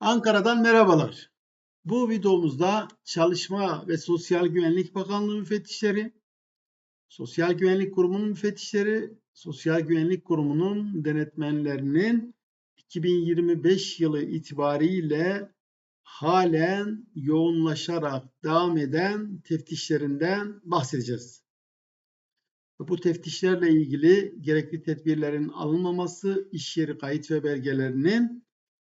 Ankara'dan merhabalar. Bu videomuzda Çalışma ve Sosyal Güvenlik Bakanlığı müfettişleri, Sosyal Güvenlik Kurumu'nun müfettişleri, Sosyal Güvenlik Kurumu'nun denetmenlerinin 2025 yılı itibariyle halen yoğunlaşarak devam eden teftişlerinden bahsedeceğiz. Bu teftişlerle ilgili gerekli tedbirlerin alınmaması, iş yeri kayıt ve belgelerinin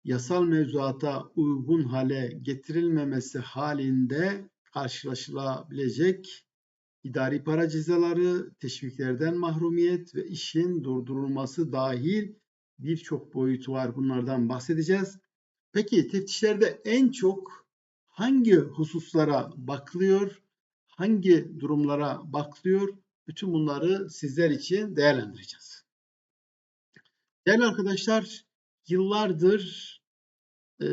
yasal mevzuata uygun hale getirilmemesi halinde karşılaşılabilecek idari para cezaları, teşviklerden mahrumiyet ve işin durdurulması dahil birçok boyutu var. Bunlardan bahsedeceğiz. Peki teftişlerde en çok hangi hususlara bakılıyor? Hangi durumlara bakılıyor? Bütün bunları sizler için değerlendireceğiz. Değerli arkadaşlar, yıllardır e,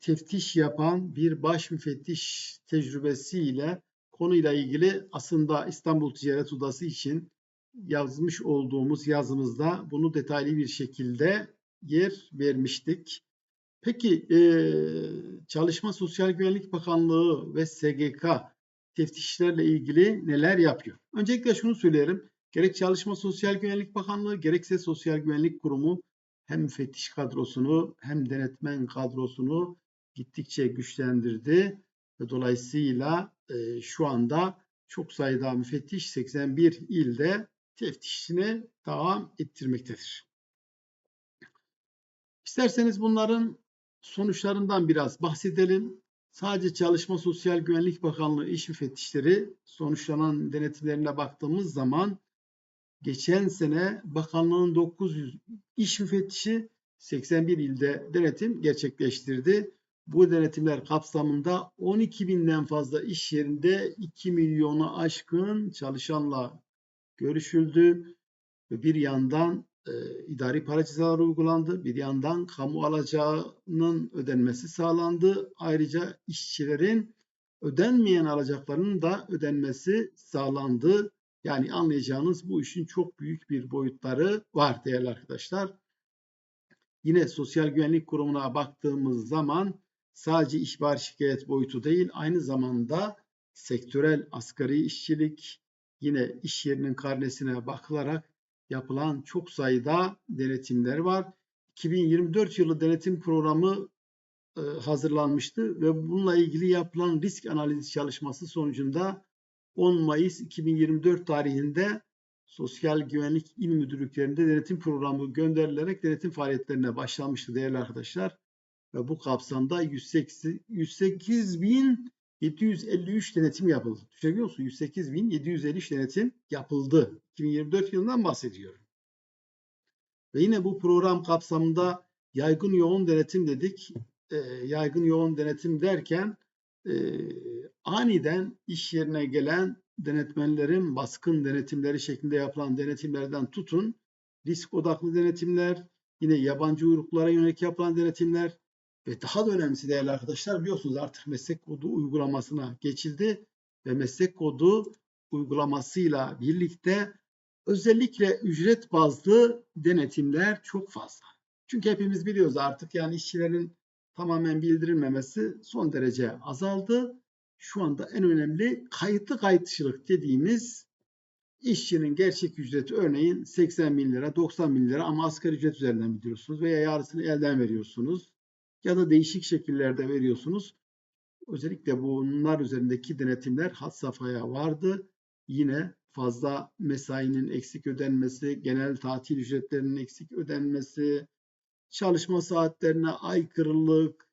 teftiş yapan bir baş müfettiş tecrübesiyle konuyla ilgili aslında İstanbul Ticaret Odası için yazmış olduğumuz yazımızda bunu detaylı bir şekilde yer vermiştik. Peki e, Çalışma Sosyal Güvenlik Bakanlığı ve SGK teftişlerle ilgili neler yapıyor? Öncelikle şunu söyleyelim. Gerek Çalışma Sosyal Güvenlik Bakanlığı gerekse Sosyal Güvenlik Kurumu hem müfettiş kadrosunu hem denetmen kadrosunu gittikçe güçlendirdi ve dolayısıyla e, şu anda çok sayıda müfettiş 81 ilde teftişini devam ettirmektedir. İsterseniz bunların sonuçlarından biraz bahsedelim. Sadece Çalışma Sosyal Güvenlik Bakanlığı iş müfettişleri sonuçlanan denetimlerine baktığımız zaman geçen sene bakanlığın 900 iş müfettişi 81 ilde denetim gerçekleştirdi. Bu denetimler kapsamında 12 binden fazla iş yerinde 2 milyonu aşkın çalışanla görüşüldü. Bir yandan e, idari para cezaları uygulandı. Bir yandan kamu alacağının ödenmesi sağlandı. Ayrıca işçilerin ödenmeyen alacaklarının da ödenmesi sağlandı. Yani anlayacağınız bu işin çok büyük bir boyutları var değerli arkadaşlar. Yine Sosyal Güvenlik Kurumu'na baktığımız zaman sadece ihbar şikayet boyutu değil aynı zamanda sektörel asgari işçilik yine iş yerinin karnesine bakılarak yapılan çok sayıda denetimler var. 2024 yılı denetim programı e, hazırlanmıştı ve bununla ilgili yapılan risk analizi çalışması sonucunda 10 Mayıs 2024 tarihinde Sosyal Güvenlik İl Müdürlüklerinde denetim programı gönderilerek denetim faaliyetlerine başlanmıştı değerli arkadaşlar. Ve bu kapsamda 108.753 denetim yapıldı. Düşünebiliyor musun? 108.753 denetim yapıldı. 2024 yılından bahsediyorum. Ve yine bu program kapsamında yaygın yoğun denetim dedik. E, yaygın yoğun denetim derken e, aniden iş yerine gelen denetmenlerin baskın denetimleri şeklinde yapılan denetimlerden tutun, risk odaklı denetimler, yine yabancı uyruklara yönelik yapılan denetimler ve daha da önemlisi değerli arkadaşlar biliyorsunuz artık meslek kodu uygulamasına geçildi ve meslek kodu uygulamasıyla birlikte özellikle ücret bazlı denetimler çok fazla. Çünkü hepimiz biliyoruz artık yani işçilerin tamamen bildirilmemesi son derece azaldı. Şu anda en önemli kayıtlı kayıtçılık dediğimiz işçinin gerçek ücreti örneğin 80 bin lira, 90 bin lira ama asgari ücret üzerinden biliyorsunuz veya yarısını elden veriyorsunuz ya da değişik şekillerde veriyorsunuz. Özellikle bunlar üzerindeki denetimler hat safhaya vardı. Yine fazla mesainin eksik ödenmesi, genel tatil ücretlerinin eksik ödenmesi, çalışma saatlerine aykırılık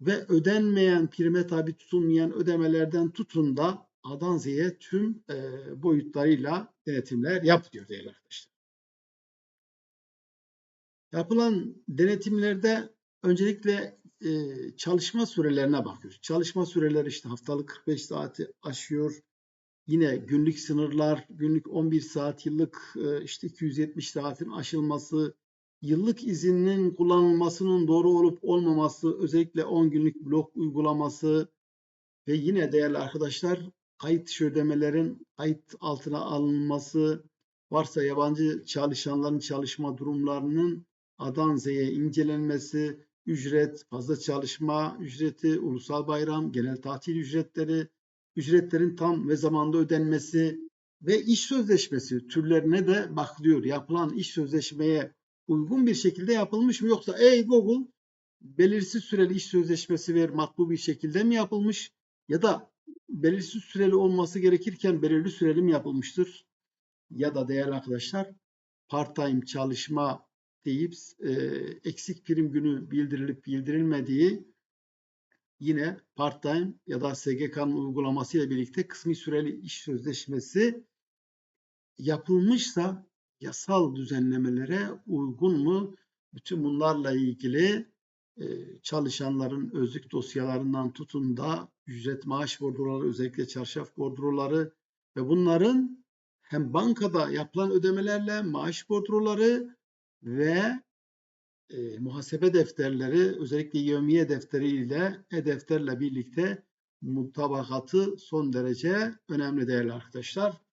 ve ödenmeyen prime tabi tutulmayan ödemelerden tutun da A'dan Z'ye tüm e, boyutlarıyla denetimler yapılıyor değerli arkadaşlar. Yapılan denetimlerde öncelikle e, çalışma sürelerine bakıyoruz. Çalışma süreleri işte haftalık 45 saati aşıyor. Yine günlük sınırlar, günlük 11 saat, yıllık e, işte 270 saatin aşılması, yıllık izinin kullanılmasının doğru olup olmaması, özellikle 10 günlük blok uygulaması ve yine değerli arkadaşlar kayıt dışı ödemelerin kayıt altına alınması, varsa yabancı çalışanların çalışma durumlarının A'dan Z'ye incelenmesi ücret, fazla çalışma ücreti, ulusal bayram, genel tatil ücretleri, ücretlerin tam ve zamanda ödenmesi ve iş sözleşmesi türlerine de bakılıyor. Yapılan iş sözleşmeye uygun bir şekilde yapılmış mı yoksa ey Google belirsiz süreli iş sözleşmesi ver matbu bir şekilde mi yapılmış ya da belirsiz süreli olması gerekirken belirli süreli mi yapılmıştır? Ya da değerli arkadaşlar part-time çalışma deyip e, eksik prim günü bildirilip bildirilmediği yine part-time ya da SGK'nın uygulaması ile birlikte kısmi süreli iş sözleşmesi yapılmışsa yasal düzenlemelere uygun mu? Bütün bunlarla ilgili e, çalışanların özlük dosyalarından tutun da ücret maaş bordroları özellikle çarşaf bordroları ve bunların hem bankada yapılan ödemelerle maaş bordroları ve e, muhasebe defterleri özellikle yevmiye defteri ile e-defterle birlikte mutabakatı son derece önemli değerli arkadaşlar.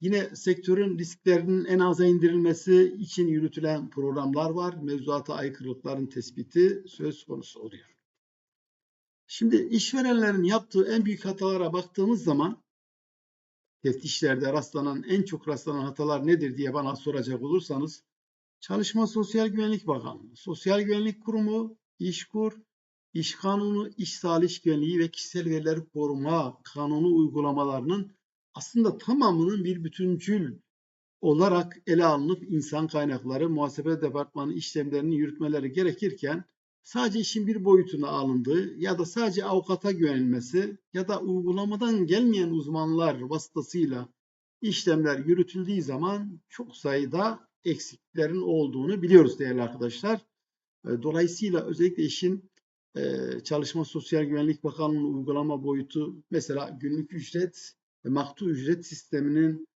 Yine sektörün risklerinin en aza indirilmesi için yürütülen programlar var. Mevzuata aykırılıkların tespiti söz konusu oluyor. Şimdi işverenlerin yaptığı en büyük hatalara baktığımız zaman teftişlerde rastlanan en çok rastlanan hatalar nedir diye bana soracak olursanız Çalışma Sosyal Güvenlik Bakanlığı, Sosyal Güvenlik Kurumu, İşkur, İş Kanunu, İş Sağlığı İş Güvenliği ve Kişisel Verileri Koruma Kanunu uygulamalarının aslında tamamının bir bütüncül olarak ele alınıp insan kaynakları muhasebe departmanı işlemlerini yürütmeleri gerekirken sadece işin bir boyutuna alındığı ya da sadece avukata güvenilmesi ya da uygulamadan gelmeyen uzmanlar vasıtasıyla işlemler yürütüldüğü zaman çok sayıda eksiklerin olduğunu biliyoruz değerli arkadaşlar. Dolayısıyla özellikle işin Çalışma Sosyal Güvenlik Bakanlığı'nın uygulama boyutu mesela günlük ücret maktu ücret sisteminin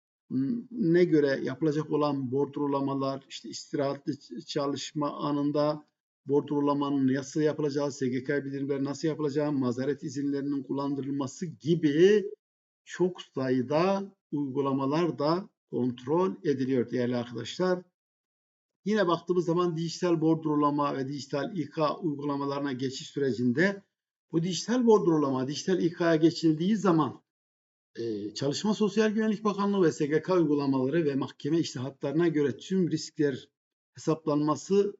ne göre yapılacak olan bordrolamalar, işte istirahatli çalışma anında bordrolamanın nasıl yapılacağı, SGK bildirimleri nasıl yapacağı, mazeret izinlerinin kullandırılması gibi çok sayıda uygulamalar da kontrol ediliyor değerli arkadaşlar. Yine baktığımız zaman dijital bordrolama ve dijital İK uygulamalarına geçiş sürecinde bu dijital bordrolama, dijital İK'ya geçildiği zaman Çalışma Sosyal Güvenlik Bakanlığı ve SGK uygulamaları ve mahkeme iştihatlarına göre tüm riskler hesaplanması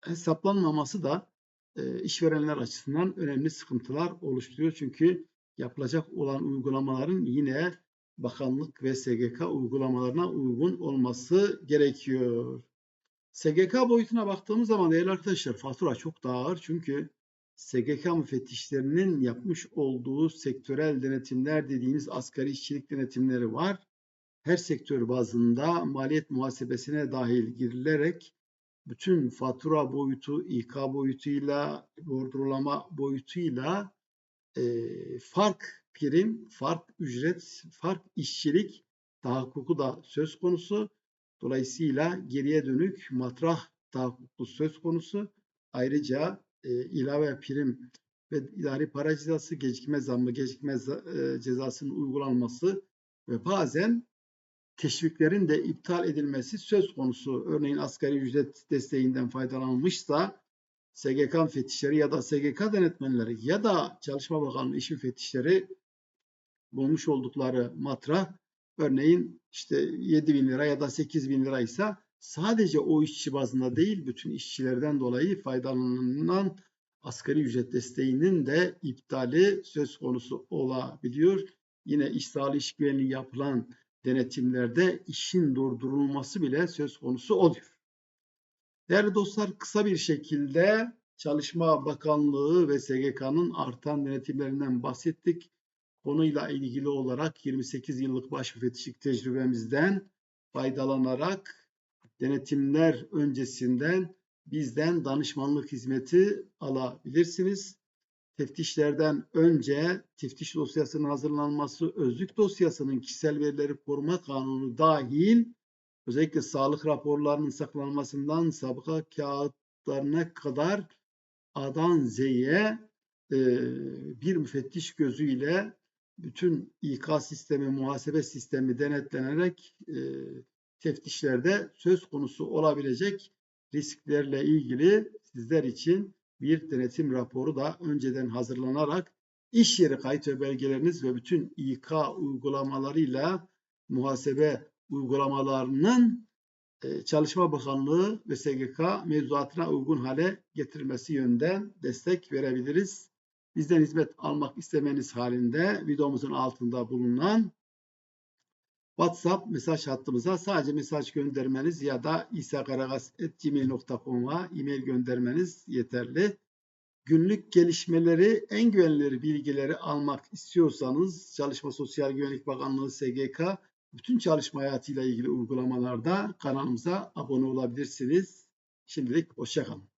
hesaplanmaması da işverenler açısından önemli sıkıntılar oluşturuyor. Çünkü yapılacak olan uygulamaların yine bakanlık ve SGK uygulamalarına uygun olması gerekiyor. SGK boyutuna baktığımız zaman değerli arkadaşlar fatura çok daha ağır çünkü SGK müfettişlerinin yapmış olduğu sektörel denetimler dediğimiz asgari işçilik denetimleri var. Her sektör bazında maliyet muhasebesine dahil girilerek bütün fatura boyutu, İK boyutuyla, bordrolama boyutuyla e, fark prim, fark ücret, fark işçilik tahakkuku da söz konusu. Dolayısıyla geriye dönük matrah tahakkuku söz konusu. Ayrıca e, ilave prim ve idari para cezası, gecikme zammı, gecikme e, cezasının uygulanması ve bazen teşviklerin de iptal edilmesi söz konusu. Örneğin asgari ücret desteğinden faydalanmışsa SGK müfettişleri ya da SGK denetmenleri ya da Çalışma Bakanlığı iş müfettişleri bulmuş oldukları matra örneğin işte 7 bin lira ya da 8 bin liraysa sadece o işçi bazında değil bütün işçilerden dolayı faydalanan asgari ücret desteğinin de iptali söz konusu olabiliyor. Yine iş sağlığı iş güvenliği yapılan denetimlerde işin durdurulması bile söz konusu oluyor. Değerli dostlar kısa bir şekilde Çalışma Bakanlığı ve SGK'nın artan denetimlerinden bahsettik. Konuyla ilgili olarak 28 yıllık baş müfettişlik tecrübemizden faydalanarak denetimler öncesinden bizden danışmanlık hizmeti alabilirsiniz. Teftişlerden önce teftiş dosyasının hazırlanması, özlük dosyasının kişisel verileri koruma kanunu dahil özellikle sağlık raporlarının saklanmasından sabıka kağıtlarına kadar A'dan Z'ye bir müfettiş gözüyle bütün İK sistemi, muhasebe sistemi denetlenerek teftişlerde söz konusu olabilecek risklerle ilgili sizler için bir denetim raporu da önceden hazırlanarak iş yeri kayıt ve belgeleriniz ve bütün İK uygulamalarıyla muhasebe uygulamalarının e, Çalışma Bakanlığı ve SGK mevzuatına uygun hale getirilmesi yönünden destek verebiliriz. Bizden hizmet almak istemeniz halinde videomuzun altında bulunan WhatsApp mesaj hattımıza sadece mesaj göndermeniz ya da isakaragaz.gmail.com'a e-mail göndermeniz yeterli. Günlük gelişmeleri, en güvenilir bilgileri almak istiyorsanız Çalışma Sosyal Güvenlik Bakanlığı SGK bütün çalışma hayatıyla ilgili uygulamalarda kanalımıza abone olabilirsiniz. Şimdilik hoşçakalın.